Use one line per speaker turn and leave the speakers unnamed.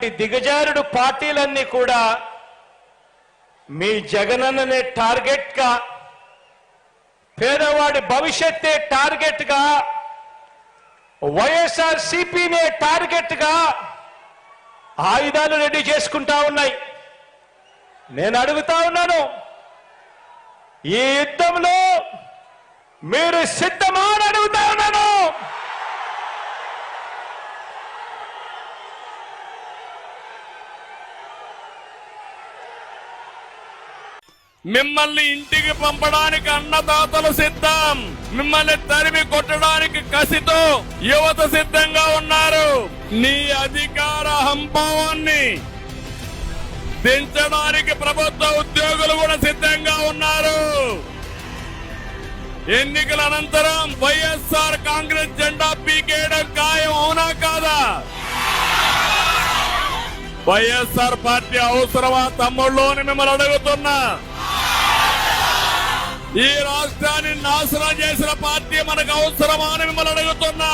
దిగజారుడు పార్టీలన్నీ కూడా మీ జగనన్ననే టార్గెట్గా పేదవాడి భవిష్యత్తే టార్గెట్గా వైఎస్ఆర్ సిపినే టార్గెట్గా ఆయుధాలు రెడీ చేసుకుంటా ఉన్నాయి. నేను అడుగుతా ఉన్నాను ఈ యుద్ధంలో మీరు సిద్ధమా అని అడుగుతా ఉన్నాను
మిమ్మల్ని ఇంటికి పంపడానికి అన్నదాతలు సిద్ధం. మిమ్మల్ని తరిమి కొట్టడానికి కసితో యువత సిద్ధంగా ఉన్నారు. నీ అధికార హంభావాన్ని దించడానికి ప్రభుత్వ ఉద్యోగులు కూడా సిద్ధంగా ఉన్నారు. ఎన్నికల అనంతరం వైఎస్ఆర్ కాంగ్రెస్ జెండా పీకేయడం ఖాయం అవునా కాదా? వైఎస్ఆర్ పార్టీ అవసరమా తమ్ముళ్ళు అని మిమ్మల్ని అడుగుతున్నా. ఈ రాష్ట్రాన్ని నాశనం చేసిన పార్టీ మనకు అవసరమా అని మిమ్మల్ని అడుగుతున్నా.